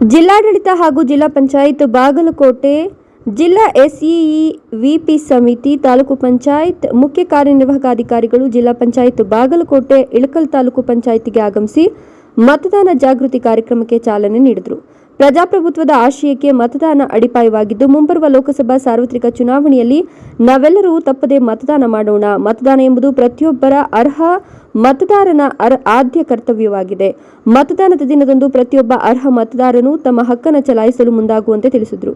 ಜಿಲ್ಲಾಡಳಿತ ಹಾಗೂ ಜಿಲ್ಲಾ ಪಂಚಾಯತ್ ಬಾಗಲಕೋಟೆ ಜಿಲ್ಲಾ ಎಸ್ಇಇ ವಿಪಿ ಸಮಿತಿ ತಾಲೂಕು ಪಂಚಾಯತ್ ಮುಖ್ಯ ಕಾರ್ಯನಿರ್ವಾಹಕ ಜಿಲ್ಲಾ ಪಂಚಾಯತ್ ಬಾಗಲಕೋಟೆ ಇಳಕಲ್ ತಾಲೂಕು ಪಂಚಾಯತಿಗೆ ಆಗಮಿಸಿ ಮತದಾನ ಜಾಗೃತಿ ಕಾರ್ಯಕ್ರಮಕ್ಕೆ ಚಾಲನೆ ನೀಡಿದರು. ಪ್ರಜಾಪ್ರಭುತ್ವದ ಆಶಯಕ್ಕೆ ಮತದಾನ ಅಡಿಪಾಯವಾಗಿದ್ದು, ಮುಂಬರುವ ಲೋಕಸಭಾ ಸಾರ್ವತ್ರಿಕ ಚುನಾವಣೆಯಲ್ಲಿ ನಾವೆಲ್ಲರೂ ತಪ್ಪದೆ ಮತದಾನ ಮಾಡೋಣ. ಮತದಾನ ಎಂಬುದು ಪ್ರತಿಯೊಬ್ಬರ ಅರ್ಹ ಮತದಾರನ ಆದ್ಯ ಕರ್ತವ್ಯವಾಗಿದೆ. ಮತದಾನದ ದಿನದಂದು ಪ್ರತಿಯೊಬ್ಬ ಅರ್ಹ ಮತದಾರನು ತಮ್ಮ ಹಕ್ಕನ್ನು ಚಲಾಯಿಸಲು ಮುಂದಾಗುವಂತೆ ತಿಳಿಸಿದರು.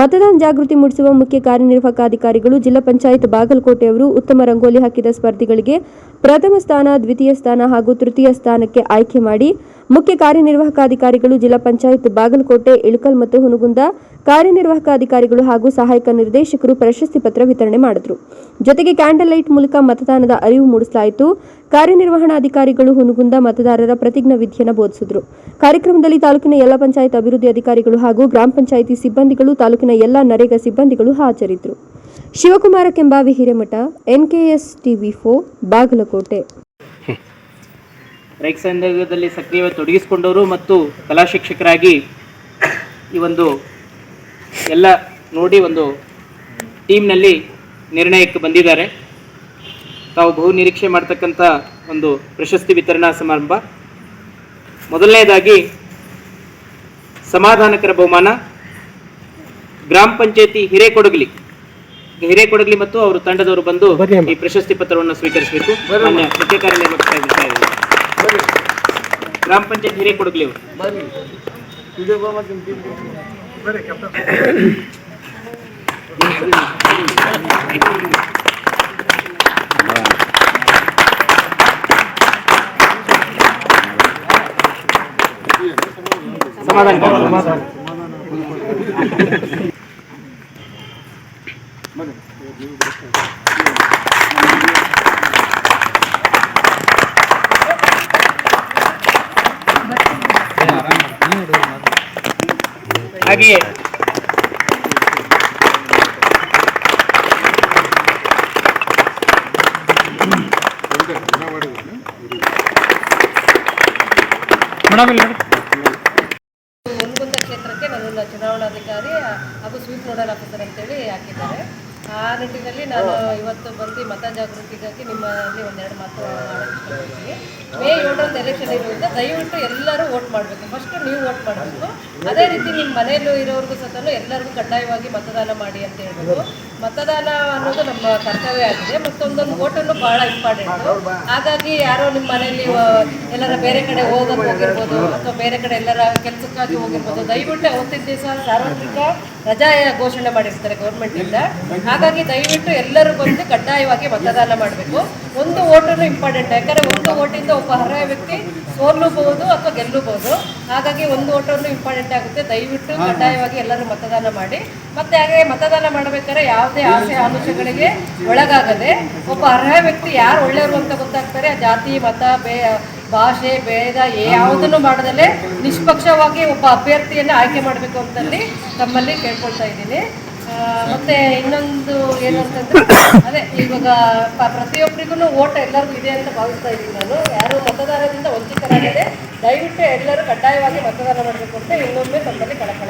ಮತದಾನ ಜಾಗೃತಿ ಮೂಡಿಸುವ ಮುಖ್ಯ ಕಾರ್ಯನಿರ್ವಾಹಕ ಅಧಿಕಾರಿಗಳು ಜಿಲ್ಲಾ ಪಂಚಾಯತ್ ಬಾಗಲಕೋಟೆಯವರು ಉತ್ತಮ ರಂಗೋಲಿ ಹಾಕಿದ ಸ್ಪರ್ಧಿಗಳಿಗೆ ಪ್ರಥಮ ಸ್ಥಾನ, ದ್ವಿತೀಯ ಸ್ಥಾನ ಹಾಗೂ ತೃತೀಯ ಸ್ಥಾನಕ್ಕೆ ಆಯ್ಕೆ ಮಾಡಿ ಮುಖ್ಯ ಕಾರ್ಯನಿರ್ವಾಹಕ ಅಧಿಕಾರಿಗಳು ಜಿಲ್ಲಾ ಪಂಚಾಯತ್ ಬಾಗಲಕೋಟೆ, ಇಳಕಲ್ ಮತ್ತು ಹುನಗುಂದ ಕಾರ್ಯನಿರ್ವಾಹಕ ಅಧಿಕಾರಿಗಳು ಹಾಗೂ ಸಹಾಯಕ ನಿರ್ದೇಶಕರು ಪ್ರಶಸ್ತಿ ಪತ್ರ ವಿತರಣೆ ಮಾಡಿದರು. ಜೊತೆಗೆ ಕ್ಯಾಂಡಲ್ ಲೈಟ್ ಮೂಲಕ ಮತದಾನದ ಅರಿವು ಮೂಡಿಸಲಾಯಿತು. ಕಾರ್ಯನಿರ್ವಹಣಾಧಿಕಾರಿಗಳು ಹುನಗುಂದ ಮತದಾರರ ಪ್ರತಿಜ್ಞಾ ವಿಧಿಯನ್ನು ಬೋಧಿಸಿದರು. ಕಾರ್ಯಕ್ರಮದಲ್ಲಿ ತಾಲೂಕಿನ ಎಲ್ಲ ಪಂಚಾಯತ್ ಅಭಿವೃದ್ಧಿ ಅಧಿಕಾರಿಗಳು ಹಾಗೂ ಗ್ರಾಮ ಪಂಚಾಯಿತಿ ಸಿಬ್ಬಂದಿಗಳು, ತಾಲೂಕಿನ ಎಲ್ಲ ನರೇಗಾ ಸಿಬ್ಬಂದಿಗಳು ಹಾಜರಿದ್ದರು Shivakumar Kembhavi Hiremath, NKS TV four, Bagalkot. ರೈತ ಸಕ್ರಿಯವಾಗಿ ತೊಡಗಿಸಿಕೊಂಡವರು ಮತ್ತು ಕಲಾ ಶಿಕ್ಷಕರಾಗಿ ಈ ಒಂದು ಎಲ್ಲ ನೋಡಿ ಒಂದು ಟೀಮ್ನಲ್ಲಿ ನಿರ್ಣಯಕ್ಕೆ ಬಂದಿದ್ದಾರೆ. ತಾವು ಬಹು ನಿರೀಕ್ಷೆ ಮಾಡ್ತಕ್ಕಂಥ ಒಂದು ಪ್ರಶಸ್ತಿ ವಿತರಣಾ ಸಮಾರಂಭ. ಮೊದಲನೇದಾಗಿ ಸಮಾಧಾನಕರ ಬಹುಮಾನ. ಗ್ರಾಮ ಪಂಚಾಯತಿ ಹಿರೇಕೊಡಗಲಿ. ಹಿರೇಕೊಡಗಲಿ ಮತ್ತು ಅವರು ತಂಡದವರು ಬಂದು ಈ ಪ್ರಶಸ್ತಿ ಪತ್ರವನ್ನು ಸ್ವೀಕರಿಸಬೇಕು. ಮಾನ್ಯ ಮುಖ್ಯ ಕಾರ್ಯನಿರ್ವಾಹಕ ಅಧಿಕಾರಿಗಳು. ಗ್ರಾಮ ಪಂಚಾಯತ್ ಹಿರೇಕೊಡಗಲಿ ಅವರು. ಸಮಾಧಾನ ಹಾಗೆಯೇ ಮುನ್ಗುಂದ ಕ್ಷೇತ್ರಕ್ಕೆ ನನ್ನ ಚುನಾವಣಾಧಿಕಾರಿ ಹಾಗೂ ಸ್ವೀಪ್ ನೋಡಲ್ ಆಫೀಸರ್ ಅಂತೇಳಿ ಹಾಕಿದ್ದಾರೆ. ಆ ನಿಟ್ಟಿನಲ್ಲಿ ನಾನು ಇವತ್ತು ಬಂದು ಮತ ಜಾಗೃತಿಗಾಗಿ ನಿಮ್ಮಲ್ಲಿ ಒಂದೆರಡು ಮಾತು ಇಷ್ಟಪಡ್ತೀನಿ ಮೇ ಏಳರಂದು ಎಲೆಕ್ಷನ್ ಇರೋದ್ರಿಂದ ದಯವಿಟ್ಟು ಎಲ್ಲರೂ ವೋಟ್ ಮಾಡಬೇಕು. ಫಸ್ಟು ನೀವು ವೋಟ್ ಮಾಡಬೇಕು. ಅದೇ ರೀತಿ ನಿಮ್ಮ ಮನೆಯಲ್ಲೂ ಇರೋರಿಗೂ ಸಹ ಎಲ್ಲರಿಗೂ ಕಡ್ಡಾಯವಾಗಿ ಮತದಾನ ಮಾಡಿ ಅಂತ ಹೇಳ್ಬೋದು ಮತದಾನ ಅನ್ನೋದು ನಮ್ಮ ಕರ್ತವ್ಯ ಆಗಿದೆ. ಮತ್ತೊಂದೊಂದು ಓಟನ್ನು ಬಹಳ ಇಂಪಾರ್ಟೆಂಟ್ ಹಾಗಾಗಿ ಯಾರೋ ನಿಮ್ಮ ಮನೆಯಲ್ಲಿ ಎಲ್ಲರ ಬೇರೆ ಕಡೆ ಹೋಗೋದು ಹೋಗಿರ್ಬೋದು ಅಥವಾ ಬೇರೆ ಕಡೆ ಎಲ್ಲರ ಕೆಲಸಕ್ಕಾಗಿ ಹೋಗಿರ್ಬೋದು, ದಯವಿಟ್ಟು ಅವತ್ತಿನ ದಿವಸ ಸಾರ್ವತ್ರಿಕ ರಜಾ ಘೋಷಣೆ ಮಾಡಿರ್ತಾರೆ ಗೌರ್ಮೆಂಟ್ ಇಂದ. ಹಾಗಾಗಿ ದಯವಿಟ್ಟು ಎಲ್ಲರೂ ಬಂದು ಕಡ್ಡಾಯವಾಗಿ ಮತದಾನ ಮಾಡಬೇಕು. ಒಂದು ಓಟನ್ನು ಇಂಪಾರ್ಟೆಂಟ್ ಯಾಕಂದ್ರೆ ಒಂದು ಓಟಿಂದ ಒಬ್ಬ ಅರ್ಹ ವ್ಯಕ್ತಿ ಸೋಲಬಹುದು ಅಥವಾ ಗೆಲ್ಲಬಹುದು. ಹಾಗಾಗಿ ಒಂದು ಓಟನ್ನು ಇಂಪಾರ್ಟೆಂಟ್ ಆಗುತ್ತೆ. ದಯವಿಟ್ಟು ಕಡ್ಡಾಯವಾಗಿ ಎಲ್ಲರೂ ಮತದಾನ ಮಾಡಿ. ಮತ್ತೆ ಹಾಗೆ ಮತದಾನ ಮಾಡಬೇಕಾದ್ರೆ ಯಾವುದೇ ಆಸೆ ಆಲೋಚನೆಗಳಿಗೆ ಒಳಗಾಗದೆ ಒಬ್ಬ ಅರ್ಹ ವ್ಯಕ್ತಿ ಯಾರು ಒಳ್ಳೆಯವರು ಅಂತ ಗೊತ್ತಾಗ್ತಾರೆ. ಜಾತಿ, ಮತ, ಬೇ, ಭಾಷೆ, ಭೇದ ಯಾವುದನ್ನು ಮಾಡದಲ್ಲೇ ನಿಷ್ಪಕ್ಷವಾಗಿ ಒಬ್ಬ ಅಭ್ಯರ್ಥಿಯನ್ನು ಆಯ್ಕೆ ಮಾಡಬೇಕು ಅಂತಲ್ಲಿ ತಮ್ಮಲ್ಲಿ ಕೇಳ್ಕೊಳ್ತಾ ಇದ್ದೀನಿ. ಮತ್ತೆ ಇನ್ನೊಂದು ಏನು ಅದೇ ಇವಾಗ ಪ್ರತಿಯೊಬ್ಬರಿಗೂ ಓಟ್ ಎಲ್ಲರಿಗೂ ಇದೆ ಅಂತ ಭಾವಿಸ್ತಾ ಇದ್ದೀನಿ ನಾನು. ಯಾರು ಮತದಾರದಿಂದ ವಂಚಿತರಾಗಿದೆ ದಯವಿಟ್ಟು ಎಲ್ಲರೂ ಕಡ್ಡಾಯವಾಗಿ ಮತದಾನ ಮಾಡಬೇಕು ಅಂತ ಇನ್ನೊಮ್ಮೆ ತಮ್ಮಲ್ಲಿ ಕೇಳ್ಕೊಳ್ತೀನಿ